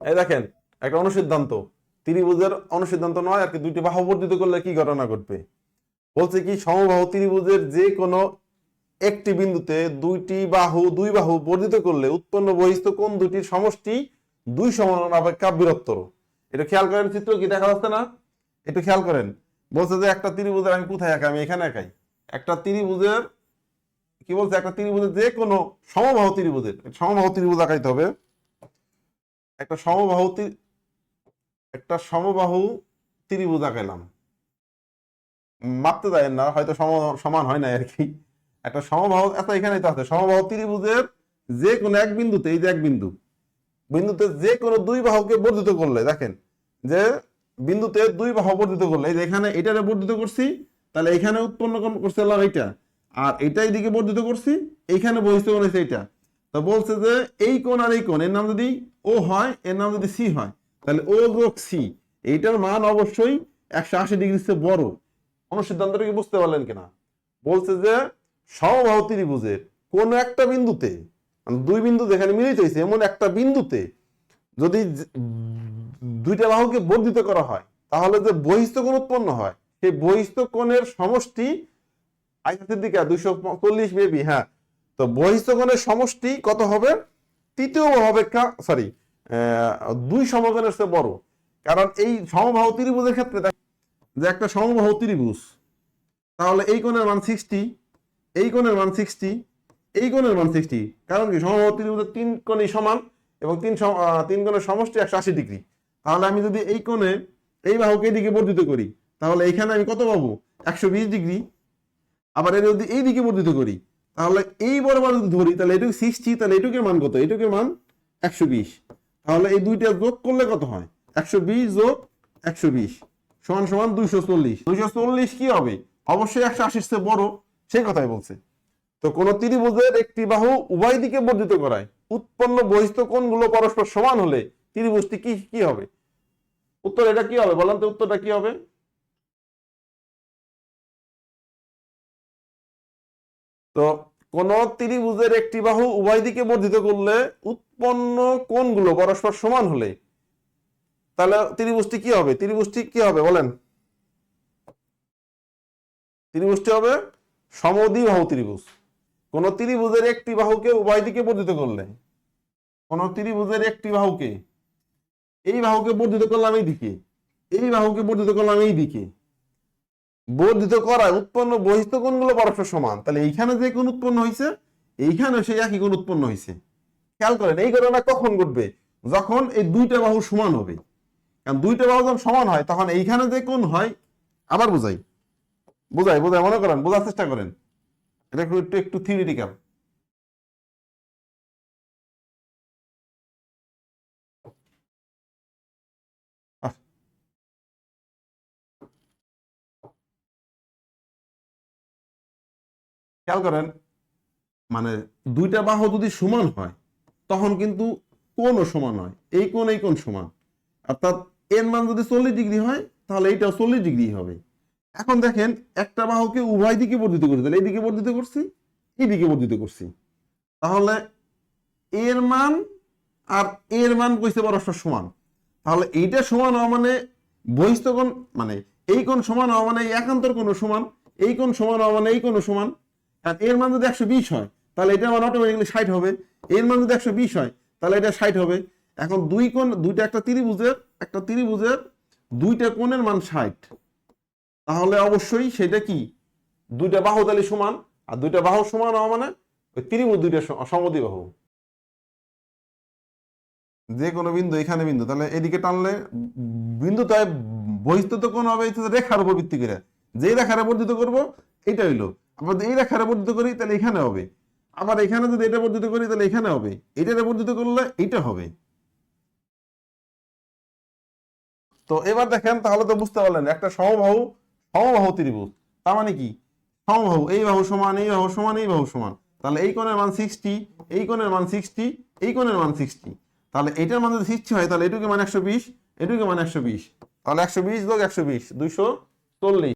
এই দেখেন, একটা অনুসিদ্ধান্ত। ত্রিভুজের অনুসিদ্ধান্ত নয়, আর কি দুইটি বাহু বর্ধিত করলে কি ঘটনা ঘটবে? বলছে কি, সমবাহু ত্রিভুজের যে কোনো একটি বিন্দুতে দুইটি বাহু, দুই বাহু বর্ধিত করলে উৎপন্ন বহিস্থ কোন দুটির সমষ্টি দুই সমান অপেক্ষা বৃহত্তর এটা খেয়াল করেন চিত্র কি দেখা যাচ্ছে না? একটু খেয়াল করেন। বলছে যে একটা ত্রিভুজের আমি কোথায় একাই? আমি এখানে একাই। একটা ত্রিভুজের, কি বলছে? একটা ত্রিভুজের যে কোনো সমবাহু ত্রিভুজের, সমবাহু ত্রিভুজ আঁকাইতে হবে। একটা সমবাহু একটা সমবাহু ত্রিভুজ আঁকাইলাম মাপতে দেয় না, হয়তো সমান হয় না আর কি একটা সমবাহু এত এখানে তো আছে। সমবাহু ত্রিভুজের যে কোনো এক বিন্দুতে, এই যে এক বিন্দু, বিন্দুতে যে কোনো দুই বাহুকে বর্ধিত করলে, দেখেন, যে বিন্দুতে দুই বাহু বর্ধিত করলে, এই যে এখানে এটারে বর্ধিত করছি, তাহলে এখানে উৎপন্ন করছে হলাম এইটা, আর এটা দিকে বর্ধিত করছি, এইখানে বহিষ্ঠ কোণ হয়েছে এইটা। তো বলছে যে এই কোণ আর এই কোণ, এর নাম যদি ও হয়, এর নাম যদি সি হয়, তাহলে ও যোগ সি এইটার মান অবশ্যই একশো আশি ডিগ্রি চেয়ে বড়। অনুসিদ্ধান্তটা কি বুঝতে পারলেন কিনা? বলছে যে সমবাহু ত্রিভুজের কোন একটা বিন্দুতে মানে দুই বিন্দু যেখানে মিলিত হয়েছে, এমন একটা বিন্দুতে যদি দুইটা বাহুকে বর্ধিত করা হয়, তাহলে যে বহিস্থ কোণ উৎপন্ন হয়, সেই বহিস্থ কোণের সমষ্টি আইসাতের দিকে, দুইশো চল্লিশ বেবি হ্যাঁ তো বহিস্থ কোণের সমষ্টি কত হবে? তৃতীয় অপেক্ষা সরি দুই সমকোণের চেয়ে বড়। কারণ এই সমবাহু ত্রিভুজের ক্ষেত্রে যে একটা সমবাহু ত্রিভুজ, তাহলে এই কোণের মান সিক্সটি এই কোণের মান সিক্সটি এই কোণের মান সিক্সটি কারণ কি? সমবাহু ত্রিভুজের তিন কোণই সমান এবং তিন তিন কোণের সমষ্টি একশো আশি ডিগ্রি। তাহলে আমি যদি এই কোণে এই বাহুকে এইদিকে বর্ধিত করি, তাহলে এখানে আমি কত পাবো? একশো বিশ ডিগ্রি। আবার এর যদি এই দিকে বর্ধিত করি তাহলে এই বরাবর ধরি, তাহলে এটুকু সিক্সটি তাহলে এটুকের মান কত? এটুকের মান একশো বিশ। তাহলে এই দুইটা যোগ করলে কত হয়? একশো বিশ যোগ একশো বিশ, সমান সমান দুইশো চল্লিশ। দুইশো চল্লিশ কি হবে? অবশ্যই একশো আশির চেয়ে বড়, সেই কথাই বলছে। তো কোন ত্রিভুজের একটি বাহু উভয় দিকে বর্ধিত করায়, উৎপন্ন বহিস্থ কোণগুলো পরস্পর সমান হলে ত্রিভুজটি কি কি হবে? উত্তর এটা কি হবে? বলেন তো উত্তরটা কি হবে? তো কোন ত্রিভুজের একটি বাহু উভয় দিকে বর্ধিত করলে উৎপন্ন কোণগুলো পরস্পর সমান হলে, তাহলে ত্রিভুজটি কি হবে? ত্রিভুজটি কি হবে বলেন? ত্রিভুজটি হবে সমদ্বিবাহু ত্রিভুজ। কোন ত্রিভুজের একটি বাহুকে উভয় দিকে বর্ধিত করলে, কোন ত্রিভুজের একটি বাহুকে, এই বাহুকে বর্ধিত করলাম এই দিকে, এই বাহুকে বর্ধিত করলাম এই দিকে বর্ধিত করায় উৎপন্ন বহিষ্ঠ কোনগুলো পরস্পর সমান। তাহলে এইখানে যে কোন উৎপন্ন হয়েছে এইখানে সেই একই কোন উৎপন্ন হয়েছে খেয়াল করেন, এই ঘটনা কখন ঘটবে? যখন এই দুইটা বাহু সমান হবে। কারণ দুইটা বাহু যখন সমান হয়, তখন এইখানে যে কোন হয়, আবার বোঝাই। বোঝাই বোঝাই, মনে করেন, বোঝার চেষ্টা করেন। এটা একটু একটু থিওরিটিক্যাল খেয়াল করেন মানে দুইটা বাহু যদি সমান হয়, তখন কিন্তু কোণও সমান হয়। এই কোণ এই কোণ সমান। অর্থাৎ এর মান যদি চল্লিশ ডিগ্রি হয়, তাহলে এইটাও চল্লিশ ডিগ্রি হবে। এখন দেখেন, একটা বাহুকে উভয় দিকে বর্ধিত করছি। তাহলে এইদিকে বর্ধিত করছি এইদিকে বর্ধিত করছি। তাহলে এর মান আর এর মান কইছে পরস্পর সমান। তাহলে এইটা সমান হওয়া মানে বহিস্থ কোণ মানে এই কোণ সমান হওয়া মানে এই একান্তর কোণ সমান, এই কোণ সমান হওয়া মানে এই কোণ সমান। এর মান যদি একশো বিশ হয়, তাহলে এটা মান অটোমেটিকলি ষাট হবে। এর মান যদি একশো বিশ হয়, তাহলে এটা ষাট হবে। এখন দুই কোণ দুইটা একটা ত্রিভুজের একটা ত্রিভুজের, দুইটা কোণের মান ষাট। তাহলে অবশ্যই সেটা কি? দুইটা বাহু তাহলে সমান, আর দুইটা বাহু সমান হওয়া মানে ওই ত্রিভুজ দুইটা সমদি বাহু যে কোনো বিন্দু, এখানে বিন্দু। তাহলে এদিকে টানলে বিন্দু তাই বহিস্থ কোন হবে রেখার উপর ভিত্তি করে। যে রেখারে বর্ধিত করব এটা হইল। যদি এই রেখারে বর্ধিত করি, তাহলে এখানে হবে। আবার এখানে যদি এটা বর্ধিত করি, তাহলে এখানে হবে। এটারে বর্ধিত করলে এইটা হবে। তো এবার দেখেন, তাহলে তো বুঝতে পারলেন, একটা সমবাহু সমবাহু ত্রিভুজ। তার মানে কি? সমবাহু, এই বাহু সমান, এই বাহু সমান, এই বাহু সমান। তাহলে এই কোণের মান সিক্সটি এই কোণের মান সিক্সটি এই কোণের মান সিক্সটি তাহলে এটার মান যদি সিক্সটি হয়, তাহলে এটুকু মান একশো বিশ, এটুকে মান একশো বিশ। তাহলে একশো বিশ যোগ একশো বিশ, দুইশো চল্লিশ।